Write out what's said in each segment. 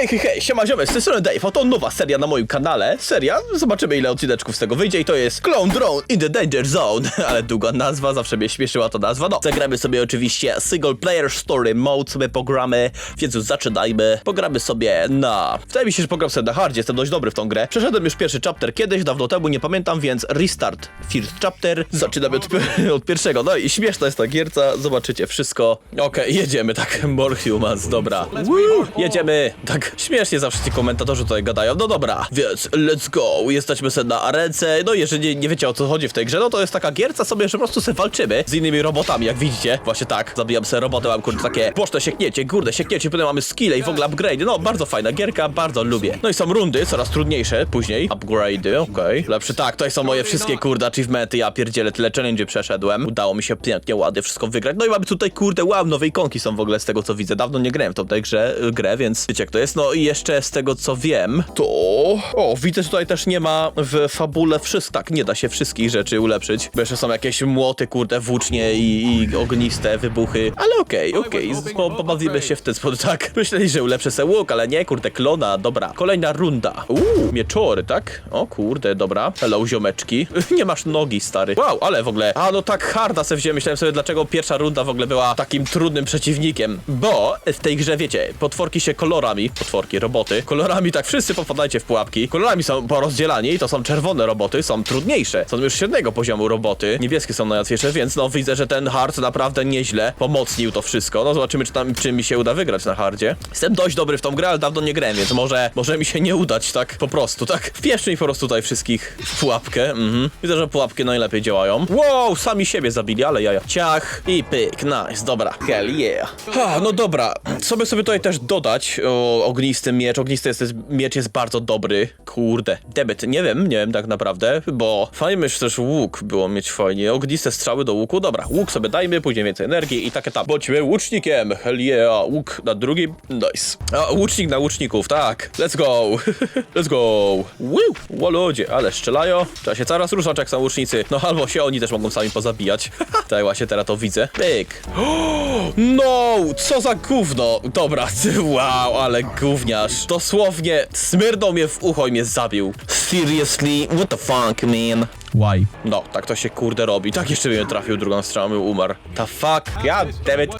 Hej, hej, hej, siema ziomy, z tej strony Dave, oto nowa seria na moim kanale. Seria, zobaczymy ile odcineczków z tego wyjdzie i to jest Clone Drone in the Danger Zone. Ale długa nazwa, zawsze mnie śmieszyła ta nazwa. No, zagramy sobie oczywiście single player story mode, sobie pogramy, więc już zaczynajmy. Pogramy sobie na... Wydaje mi się, że pogram sobie na hardzie, jestem dość dobry w tą grę. Przeszedłem już pierwszy chapter kiedyś, dawno temu, nie pamiętam, więc restart first chapter. Zaczynamy od, od pierwszego. No i śmieszna jest ta gierca, zobaczycie wszystko. Okej, jedziemy, tak, more humans, dobra. Woo, jedziemy. Tak, śmiesznie zawsze ci komentatorzy tutaj gadają. No dobra, więc let's go. Jesteśmy sobie na arence. No jeżeli nie wiecie o co chodzi w tej grze, no to jest taka gierca sobie, że po prostu sobie walczymy z innymi robotami, jak widzicie. Właśnie tak, zabijam sobie robotę, mam kurde takie boczne siekniecie, kurde siekniecie, potem mamy skille i w ogóle upgrade. No bardzo fajna gierka, bardzo lubię. No i są rundy, coraz trudniejsze później. Upgrade'y, okej. Lepszy tak, tutaj są moje wszystkie kurde achievementy, ja pierdzielę, tyle challenge przeszedłem. Udało mi się pięknie, ładnie wszystko wygrać. No i mamy tutaj kurde, wow, nowe ikonki są w ogóle z tego co widzę. Dawno nie grałem w tą grze, grę, więc wiecie jak to jest. No i jeszcze z tego co wiem, to... O, widzę, że tutaj też nie ma w fabule wszystko. Tak, nie da się wszystkich rzeczy ulepszyć. Bo jeszcze są jakieś młoty, kurde, włócznie i, i ogniste wybuchy. Ale okej, okej, po- pobawimy się w ten sposób. Tak, myśleli, że ulepszę se łuk, ale nie, kurde, klona. Dobra, kolejna runda. Uuu, mieczory, tak? O kurde, dobra. Hello, ziomeczki. Nie masz nogi, stary. Wow, ale w ogóle... A, no tak harda se wziąłem. Myślałem sobie, dlaczego pierwsza runda w ogóle była takim trudnym przeciwnikiem. Bo w tej grze, wiecie, potworki się kolorami, potworki, roboty, kolorami, tak, wszyscy popadajcie w pułapki. Kolorami są porozdzielani, to są czerwone roboty, są trudniejsze. Są już średniego poziomu roboty. Niebieskie są najłatwiejsze, więc no widzę, że ten hard naprawdę nieźle pomocnił to wszystko. No zobaczymy, czy tam, czy mi się uda wygrać na hardzie. Jestem dość dobry w tą grę, ale dawno nie grałem, więc może, może mi się nie udać, tak, po prostu, tak. Wpieszmy po prostu tutaj wszystkich w pułapkę, mhm. Widzę, że pułapki najlepiej działają. Wow, sami siebie zabili, ale jaja. Ciach i pyk, nice, dobra. Hell yeah. Ha, no dobra, co by sobie tutaj też dodać o ognisty miecz. Ognisty jest, miecz jest bardzo dobry. Kurde, debet, nie wiem, nie wiem tak naprawdę, bo fajnie już też łuk było mieć fajnie. Ogniste strzały do łuku, dobra, łuk sobie dajmy, później więcej energii i takie tam. Bądźmy łucznikiem, hell yeah, łuk na drugim, nice. A, łucznik na łuczników, tak, let's go, let's go. Woo, ludzie, ale strzelają. Trzeba się coraz ruszać jak są łucznicy, no albo się oni też mogą sami pozabijać. tak właśnie teraz to widzę. Pyk. No, co za gówno. Dobra, wow, ale gówniarz. Dosłownie smyrnął mnie w ucho i mnie zabił. Seriously, what the fuck, man? Why? No, tak to się kurde robi. Tak jeszcze bym trafił drugą stroną i umarł. The fuck? God damn it.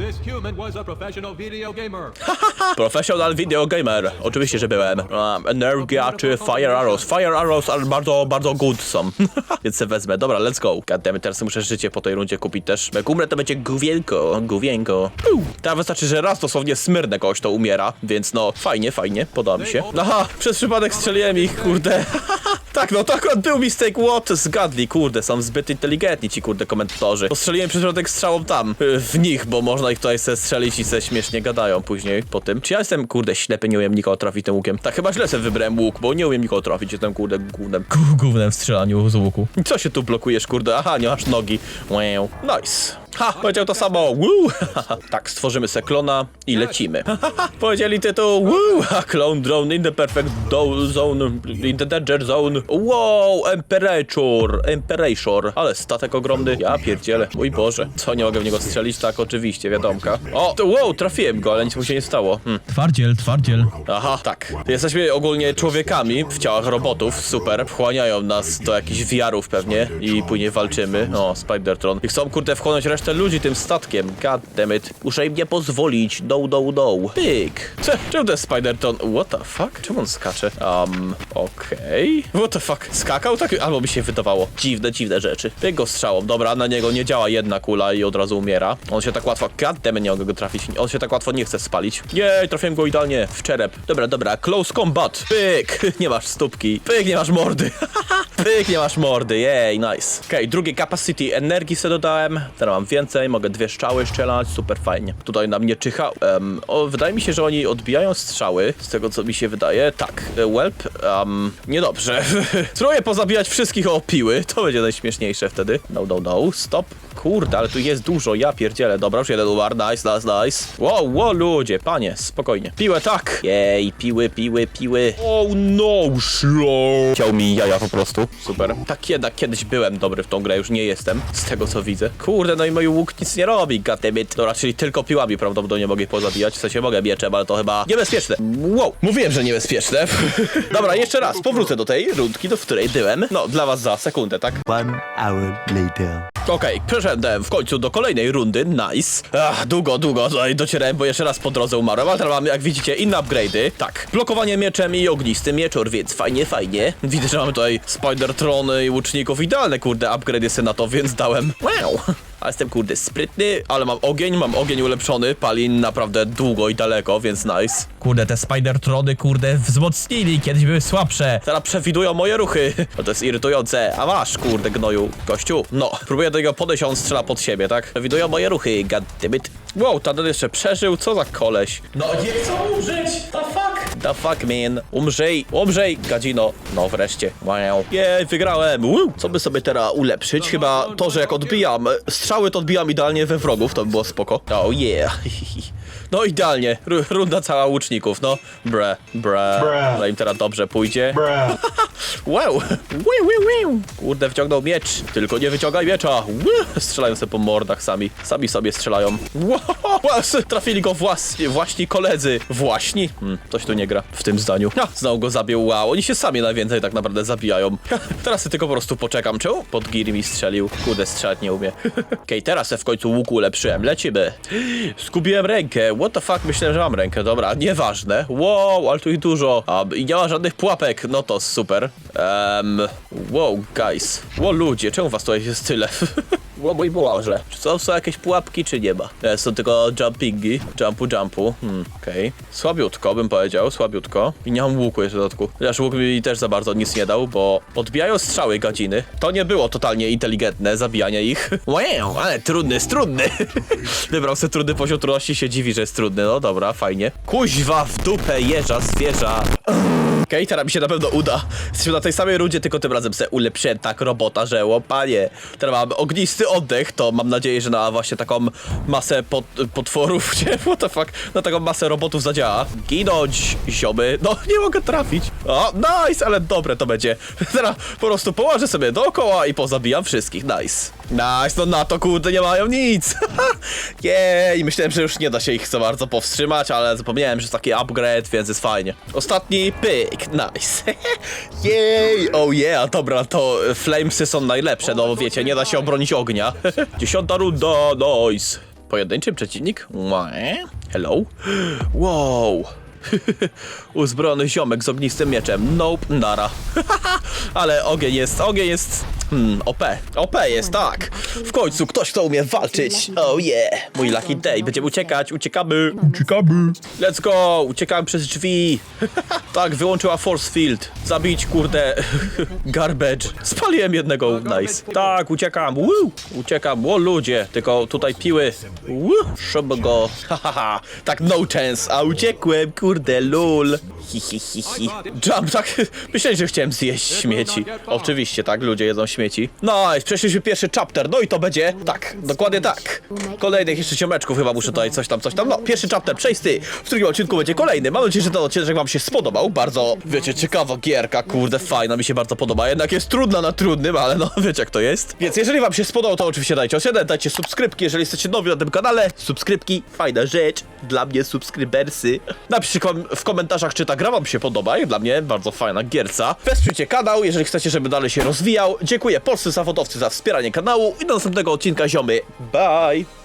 This human was a professional video gamer. Professional video gamer. Oczywiście, że byłem. Um, energia czy Fire Arrows. Fire Arrows, ale bardzo, bardzo good są. Więc se wezmę. Dobra, let's go. Goddammit, teraz muszę życie po tej rundzie kupić też. Jak umrę, to będzie. Gówienko. Uu. Teraz wystarczy, że raz dosłownie smyrnę kogoś, to umiera. Więc no, fajnie, fajnie. Podoba mi się. Aha, przez przypadek strzeliłem ich, kurde. tak, no to akurat był mistake. What? Zgadli, kurde, są zbyt inteligentni ci, kurde, komentatorzy. Postrzeliłem przez przypadek strzałą tam, w nich, bo można ich tutaj se strzelić i se śmiesznie gadają później po tym. Czy ja jestem, kurde, ślepy, nie umiem nikogo trafić tym łukiem? Tak, chyba źle sobie wybrałem łuk, bo nie umiem nikogo trafić, jestem, kurde, gównem. Gównem w strzelaniu z łuku. Co się tu blokujesz, kurde? Aha, nie masz nogi. Wow. Nice. Ha, powiedział to samo. Woo. tak, stworzymy se klona i lecimy. Powiedzieli tytuł. Woo. A clone drone in the perfect do zone, in the danger zone. Wow, Emperator, Emperator. Ale statek ogromny. Ja pierdzielę. Mój Boże. Co, nie mogę w niego strzelić? Tak, oczywiście, wiadomka. O, to, wow, trafiłem go, ale nic mu się nie stało. Hmm. Twardziel, twardziel. Aha, tak. Jesteśmy ogólnie człowiekami w ciałach robotów, super. Wchłaniają nas do jakichś wiarów pewnie i później walczymy. O, Spidertron. I chcą kurde wchłonąć resztę ludzi tym statkiem. God damn it. Muszę im nie pozwolić. Do, do, do. Pyk. Cze, czemu to jest Spidertron? What the fuck? Czemu on skacze? Um, okej. What the fuck? Skakał tak? Albo mi się wydawało. Dziwne, dziwne rzeczy. Pyk go strzałą. Dobra, na niego nie działa jedna kula i od razu umiera. On się tak łatwo... God damn it, nie mogę go trafić. On się tak łatwo nie chce spalić. Jej, trafiłem go idealnie w czerep. Dobra, dobra. Close combat. Pyk. Nie masz stópki. Pyk, nie masz mordy. Pyk, nie masz mordy. Jej, nice. Okej, drugie capacity energii sobie dodałem. Teraz mam więcej, mogę dwie strzały strzelać, super fajnie. Tutaj na mnie czyha. Um, o, wydaje mi się, że oni odbijają strzały, z tego co mi się wydaje. Tak, e, whelp. Um, niedobrze. Spróbuję pozabijać wszystkich o piły, to będzie najśmieszniejsze wtedy. No, no, no, stop. Kurde, ale tu jest dużo, ja pierdzielę. Dobra, już jeden umarł, nice, nice, nice. Wow, wow, ludzie, panie, spokojnie. Piłę tak. Jej, piły, piły, piły. Oh no, shit. Chciał mi jaja po prostu. Super. Tak jednak kiedyś byłem dobry w tą grę, już nie jestem, z tego co widzę. Kurde, no i mój łuk nic nie robi, goddammit. Dobra, czyli tylko piłami prawdopodobnie mogę pozabijać. W sensie mogę mieczem, ale to chyba niebezpieczne. Wow, mówiłem, że niebezpieczne. Dobra, jeszcze raz, powrócę do tej rundki, do której byłem. No, dla was za sekundę, tak? One hour later. Okej, przeszedłem w końcu do kolejnej rundy, nice. Ach, długo, długo tutaj docierałem, bo jeszcze raz po drodze umarłem, ale teraz mam, jak widzicie, inne upgrade'y. Tak, blokowanie mieczem i ognisty mieczor, więc fajnie, fajnie. Widzę, że mamy tutaj spider trony i łuczników, idealne, kurde, upgrade'y sobie na to, więc dałem. Wow! A jestem, kurde, sprytny, ale mam ogień, mam ogień ulepszony, pali naprawdę długo i daleko, więc nice. Kurde, te Spider-Trony, kurde, wzmocnili, kiedyś były słabsze. Teraz przewidują moje ruchy. No to jest irytujące. A masz, kurde gnoju, gościu. No, próbuję do niego podejść, a on strzela pod siebie, tak? Przewidują moje ruchy, goddammit. Wow, ten jeszcze przeżył, co za koleś. No nie chcą umrzeć, the fuck? The fuck, man. Umrzej, umrzej, gadzino. No wreszcie, wow. Jej, wygrałem. Woo. Co by sobie teraz ulepszyć? Chyba to, że jak odbijam strzały, to odbijam idealnie we wrogów, to by było spoko. Oh yeah. No idealnie, Ru- runda cała łuczników, no. Bre, bre. No im teraz dobrze pójdzie. Wow! Wiu, wiu, wiu. Kurde, wyciągnął miecz. Tylko nie wyciągaj miecza. Strzelają sobie po mordach sami. Sami sobie strzelają. Wow. Trafili go właśnie, właśnie koledzy. Właśnie? Hmm, coś tu nie gra w tym zdaniu. Ha, znowu go zabił. Wow, oni się sami najwięcej tak naprawdę zabijają. Ha, Teraz tylko po prostu poczekam. Czemu? Pod giri mi strzelił. Kurde, strzelać nie umie. Okej, teraz se w końcu łuku ulepszyłem. Lecimy. Zgubiłem rękę. What the fuck? Myślałem, że mam rękę. Dobra, nieważne. Wow, ale tu ich dużo. I nie ma żadnych pułapek. No to super. Um, wow, guys. Wow, ludzie, czemu was tutaj jest tyle? Wow, mój Boże. Czy są, są jakieś pułapki, czy nie ma? Nie, są tylko jumpingi. Jumpu, jumpu. Hmm, okej. Słabiutko, bym powiedział, słabiutko. I nie mam łuku jeszcze w dodatku. Chociaż łuk mi też za bardzo nic nie dał, bo odbijają strzały gadziny. To nie było totalnie inteligentne, zabijanie ich. Wow, ale trudny jest trudny. Wybrał sobie trudny poziom trudności, się dziwi, że jest trudny. No dobra, fajnie. Kuźwa w dupę jeża, zwierza. Teraz mi się na pewno uda. Jesteśmy na tej samej rundzie, tylko tym razem se ulepszyłem tak robota, że łopanie. Teraz mam ognisty oddech, to mam nadzieję, że na właśnie taką masę pot, potworów, gdzie, what the fuck, na taką masę robotów zadziała. Ginąć, ziomy, no nie mogę trafić. O, nice, ale dobre to będzie. Teraz po prostu położę sobie dookoła i pozabijam wszystkich, nice. Nice, no na to kurde nie mają nic. Jej, myślałem, że już nie da się ich za bardzo powstrzymać, ale zapomniałem, że jest taki upgrade, więc jest fajnie. Ostatni pyk, nice. Jej, oh yeah, dobra, to flamesy są najlepsze, no wiecie, nie da się obronić ognia. Dziesiąta runda, nice. Pojedynczy przeciwnik? Hello? Wow. Uzbrojony ziomek z ognistym mieczem. Nope, nara. Ale ogień jest, ogień jest... Hmm, OP. OP jest, tak. W końcu ktoś, kto umie walczyć. Oh yeah. Mój lucky day. Będziemy uciekać, uciekamy. Ciekawy. Let's go! Uciekałem przez drzwi! tak, wyłączyła force field. Zabić, kurde, garbage. Spaliłem jednego, nice. Tak, uciekam, Woo! Uciekam, o ludzie, tylko tutaj piły. Żeby go, hahaha. tak, no chance, a uciekłem, kurde, lul. Hi, hi, hi, hi. Jump, tak, myślałem, że chciałem zjeść śmieci. Oczywiście, tak, ludzie jedzą śmieci. Nice, przeszliśmy pierwszy chapter, no i to będzie, tak, dokładnie tak. Kolejnych jeszcze ciomeczków chyba muszę tutaj coś tam, coś tam. No, pierwszy chapter przejsty. W drugim odcinku będzie kolejny. Mam nadzieję, że ten odcinek wam się spodobał. Bardzo, wiecie, ciekawa gierka, kurde, fajna, mi się bardzo podoba. Jednak jest trudna na trudnym, ale no, wiecie jak to jest. Więc jeżeli wam się spodobał, to oczywiście dajcie ocenę, dajcie subskrypki, jeżeli jesteście nowi na tym kanale. Subskrypki, fajna rzecz. Dla mnie subskrybersy. Napiszcie kom w komentarzach, czy ta gra wam się podoba. Jak dla mnie bardzo fajna gierca. Wesprzyjcie kanał, jeżeli chcecie, żeby dalej się rozwijał. Dziękuję polscy zawodowcy za wspieranie kanału i do następnego odcinka, ziomy. Bye!